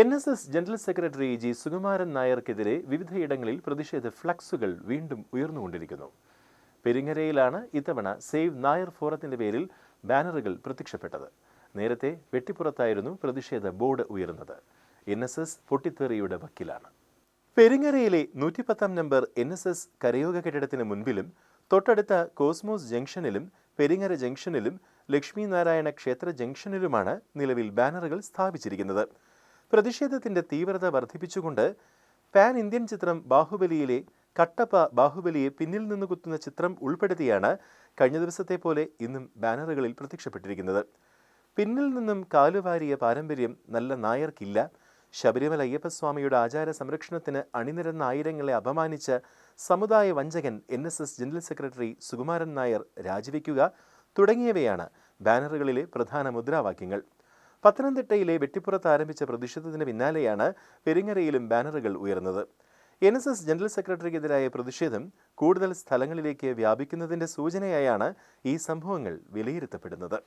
N S S general secretary G Sukumaran നായർക്കെതിരെ വിവിധയിടങ്ങളിൽ പ്രതിഷേധ ഫ്ലക്സുകൾ വീണ്ടും ഉയർന്നുകൊണ്ടിരിക്കുന്നു. പെരിങ്ങരയിലാണ് ഇത്തവണ സേവ് നായർ ഫോറത്തിന്റെ പേരിൽ ബാനറുകൾ പ്രത്യക്ഷപ്പെട്ടത്. നേരത്തെ വെട്ടിപ്പുറത്തായിരുന്നു പ്രതിഷേധ ബോർഡ് ഉയർന്നത്. എൻ എസ് എസ് പൊട്ടിത്തെറിയുടെ വക്കിലാണ്. പെരിങ്ങരയിലെ നൂറ്റിപ്പത്താം നമ്പർ എൻ എസ് എസ് കരയോഗ കെട്ടിടത്തിന് മുൻപിലും തൊട്ടടുത്ത കോസ്മോസ് ജംഗ്ഷനിലും പെരിങ്ങര ജംഗ്ഷനിലും ലക്ഷ്മി നാരായണ ക്ഷേത്ര ജംഗ്ഷനിലുമാണ് നിലവിൽ ബാനറുകൾ സ്ഥാപിച്ചിരിക്കുന്നത്. പ്രതിഷേധത്തിന്റെ തീവ്രത വർദ്ധിപ്പിച്ചുകൊണ്ട് പാൻ ഇന്ത്യൻ ചിത്രം ബാഹുബലിയിലെ കട്ടപ്പ ബാഹുബലിയെ പിന്നിൽ നിന്ന് കുത്തുന്ന ചിത്രം ഉൾപ്പെടുത്തിയാണ് കഴിഞ്ഞ ദിവസത്തെ പോലെ ഇന്നും ബാനറുകളിൽ പ്രത്യക്ഷപ്പെട്ടിരിക്കുന്നത്. പിന്നിൽ നിന്നും കാലുവാരിയ പാരമ്പര്യം നല്ല നായർക്കില്ല. ശബരിമല അയ്യപ്പസ്വാമിയുടെ ആചാര സംരക്ഷണത്തിന് അണിനിരന്ന ആയിരങ്ങളെ അപമാനിച്ച് സമുദായ വഞ്ചകൻ N S S general secretary Sukumaran Nair രാജിവെക്കുക തുടങ്ങിയവയാണ് ബാനറുകളിലെ പ്രധാന മുദ്രാവാക്യങ്ങൾ. പത്തനംതിട്ടയിലെ വെട്ടിപ്പുറത്ത് ആരംഭിച്ച പ്രതിഷേധത്തിന് പിന്നാലെയാണ് പെരിങ്ങരയിലും ബാനറുകൾ ഉയർന്നത്. എൻ എസ് എസ് ജനറൽ സെക്രട്ടറിക്കെതിരായ പ്രതിഷേധം കൂടുതൽ സ്ഥലങ്ങളിലേക്ക് വ്യാപിക്കുന്നതിന്റെ സൂചനയായാണ് ഈ സംഭവങ്ങൾ വിലയിരുത്തപ്പെടുന്നത്.